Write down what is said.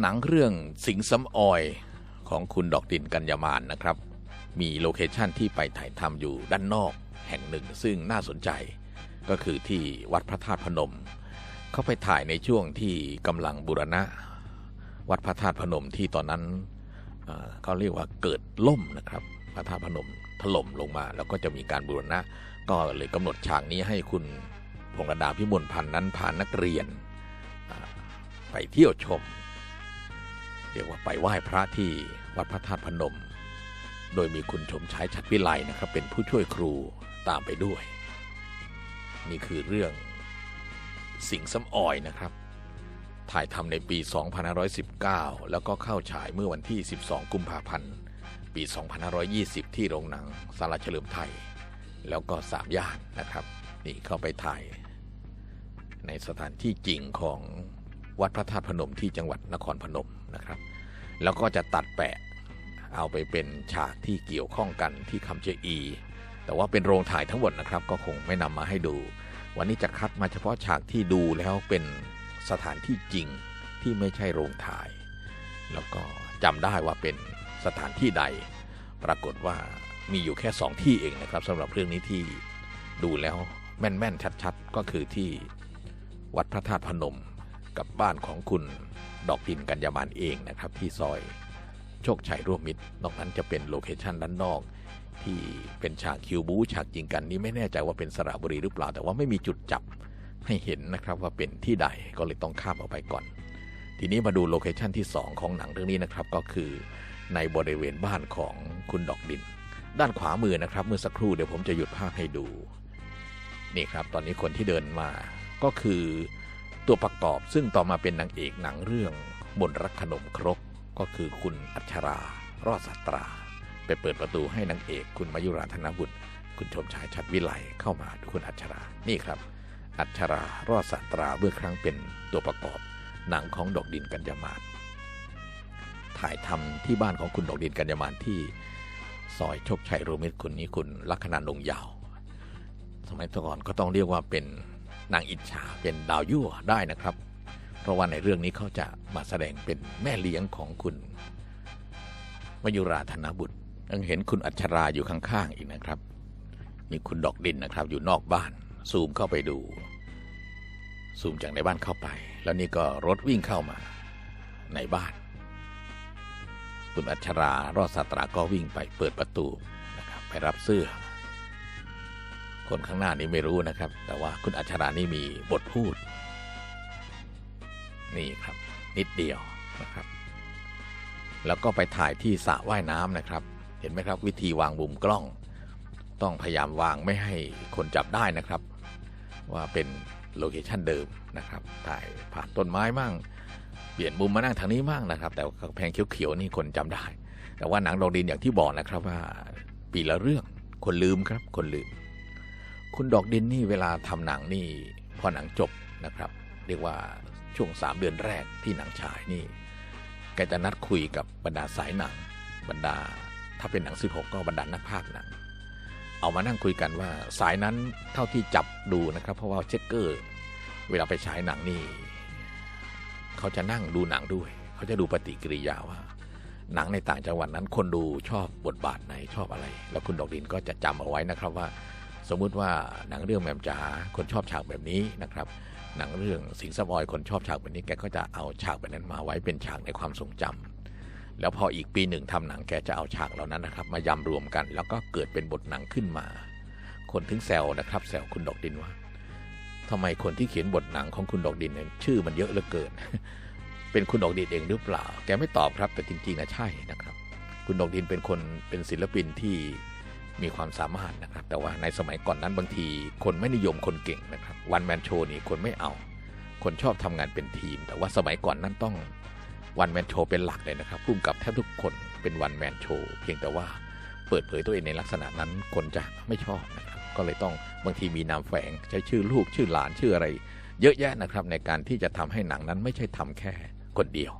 หนังเรื่องสิงห์ซ้ำออยของคุณดอกดินกัญญามานนะครับ มีโลเคชันที่ไปถ่ายทำอยู่ด้านนอกแห่งหนึ่งซึ่งน่าสนใจ ก็คือที่วัดพระธาตุพนม เขาไปถ่ายในช่วงที่กำลังบูรณะ วัดพระธาตุพนมที่ตอนนั้นเขาเรียกว่าเกิดล่มนะครับ พระธาตุพนมถล่มลงมา แล้วก็จะมีการบูรณะ ก็เลยกำหนดฉากนี้ให้คุณพงรดาพิมลพันธ์นั้นพานักเรียนไปเที่ยวชม เรียกว่าไปไหว้พระที่วัดพระธาตุพนม โดยมีคุณชมชายชัดวิไลนะครับ เป็นผู้ช่วยครูตามไปด้วย นี่คือเรื่องสิงห์ซ้ำออยนะครับ ถ่ายทำในปี 2519 แล้วก็เข้าฉายเมื่อวันที่ 12 กุมภาพันธ์ ปี 2520 ที่โรงหนังสาราเฉลิมไทย แล้วก็สามย่านนะครับ นี่เข้าไปถ่าย ในสถานที่จริงของวัดพระธาตุพนมที่จังหวัดนครพนม นะครับ แล้วก็จะตัดแปะเอาไปเป็นฉากที่เกี่ยวข้องกันที่คำเจอี แต่ว่าเป็นโรงถ่ายทั้งหมดนะครับ ก็คงไม่นำมาให้ดู วันนี้จะคัดมาเฉพาะฉากที่ดูแล้วเป็นสถานที่จริงที่ไม่ใช่โรงถ่าย แล้วก็จำได้ว่าเป็นสถานที่ใด ปรากฏว่ามีอยู่แค่สองที่เองนะครับสำหรับเรื่องนี้ที่ดูแล้วแม่น ๆ ชัด ๆ ก็คือที่วัดพระธาตุพนมกับบ้านของคุณ ดอกดินกัญญามานเองนะครับ ที่ซอยโชคชัยร่วมมิตร นอกนั้นจะเป็นโลเคชันด้านนอก ที่เป็นฉากคิวบูฉากยิงกันนี้ไม่แน่ใจว่าเป็นสระบุรีหรือเปล่า แต่ว่าไม่มีจุดจับให้เห็นนะครับว่าเป็นที่ใดก็เลยต้องข้ามออกไปก่อน ทีนี้มาดูโลเคชันที่ 2 ของหนังเรื่องนี้นะครับก็คือในบริเวณบ้านของคุณดอกดิน ด้านขวามือนะครับ เมื่อสักครู่เดี๋ยวผมจะหยุดภาพให้ดู นี่ครับ ตอนนี้คนที่เดินมาก็คือ ตัวประกอบซึ่งต่อมาเป็นนางเอกหนังเรื่องบนรักขนมครกก็คือคุณอัชรารอดสัตรา ไปเปิดประตูให้นางเอกคุณมายุราธนบุตร คุณชมชายชัดวิไลเข้ามาดูคุณอัชรา นี่ครับ อัชรารอดสัตราเมื่อครั้งเป็นตัวประกอบ หนังของดอกดินกัญญามานถ่ายทำที่บ้านของคุณดอกดินกัญญามานที่ซอยโชคชัยโรมิตรคนนี้คุณลัคนาลงยาว สมัยก่อนก็ต้องเรียกว่าเป็น นางอิจฉาเป็นดาวยั่วได้นะครับ เพราะว่าในเรื่องนี้เขาจะมาแสดงเป็นแม่เลี้ยงของคุณมายุราธนบุตรยังเห็นคุณอัชราอยู่ข้างๆอีกนะครับ มีคุณดอกดินนะครับ อยู่นอกบ้าน ซูมเข้าไปดู ซูมจากในบ้านเข้าไป แล้วนี่ก็รถวิ่งเข้ามาในบ้าน คุณอัชรารอดสตราก็วิ่งไปเปิดประตูนะครับไปรับเสื้อ คนข้างหน้านี้ไม่รู้นะครับ แต่ว่าคุณอัชรานี่มีบทพูด นี่ครับ นิดเดียวนะครับ แล้วก็ไปถ่ายที่สระว่ายน้ำนะครับ เห็นไหมครับ วิธีวางมุมกล้อง ต้องพยายามวางไม่ให้คนจับได้นะครับ ว่าเป็นโลเคชันเดิมนะครับ ถ่ายผ่านต้นไม้มั่งเปลี่ยนมุมมานั่งทางนี้มั่งนะครับ แต่กำแพงเขียวๆนี่คนจำได้ แต่ว่าหนังดอกดินอย่างที่บอกนะครับว่า ปีละเรื่องคนลืมครับ คนลืม คุณดอกดินนี่เวลาทำหนังนี่พอหนังจบนะครับ เรียกว่าช่วง 3 เดือนแรกที่หนังฉายนี่แกจะนัดคุยกับบรรดาสายหนัง บรรดา ถ้าเป็นหนัง 16 ก็บรรดานักพากย์หนัง เอามานั่งคุยกันว่าสายนั้นเท่าที่จับดูนะครับ เพราะว่าเช็คเกอร์ เวลาไปฉายหนังนี่เขาจะนั่งดูหนังด้วย เขาจะดูปฏิกิริยาว่า หนังในต่างจังหวัดนั้นคนดูชอบบทบาทไหนชอบอะไร แล้วคุณดอกดินก็จะจำเอาไว้นะครับว่า สมมุติว่าหนังเรื่องแหมมจ๋าคนชอบฉากแบบนี้นะครับหนังเรื่องสิงสบอยคนชอบฉากแบบนี้แกก็จะเอาฉากแบบนั้นมาไว้เป็นฉากในความทรงจำแล้วพออีกปีหนึ่งทำหนังแกจะเอาฉากเหล่านั้นนะครับ มายำรวมกัน แล้วก็เกิดเป็นบทหนังขึ้นมา คนถึงแซวนะครับแซวคุณดอกดินว่าทำไมคนที่เขียนบทหนังของคุณดอกดินเนี่ยชื่อมันเยอะเหลือเกิน เป็นคุณดอกดินเองหรือเปล่า แกไม่ตอบครับ แต่จริงๆนะใช่นะครับ คุณดอกดินเป็นคนเป็นศิลปินที่ มีความสามารถนะครับ แต่ว่าในสมัยก่อนนั้นบางทีคนไม่นิยมคนเก่งนะครับ วันแมนโชนี่คนไม่เอา คนชอบทำงานเป็นทีม แต่ว่าสมัยก่อนนั้นต้องวันแมนโชเป็นหลักเลยนะครับพุ่มกับแทบทุกคนเป็นวันแมนโชเพียงแต่ว่าเปิดเผยตัวเองในลักษณะนั้นคนจะไม่ชอบนะครับ ก็เลยต้องบางทีมีนามแฝงใช้ชื่อลูกชื่อหลานชื่ออะไร เยอะแยะนะครับในการที่จะทำให้หนังนั้นไม่ใช่ทำแค่คนเดียว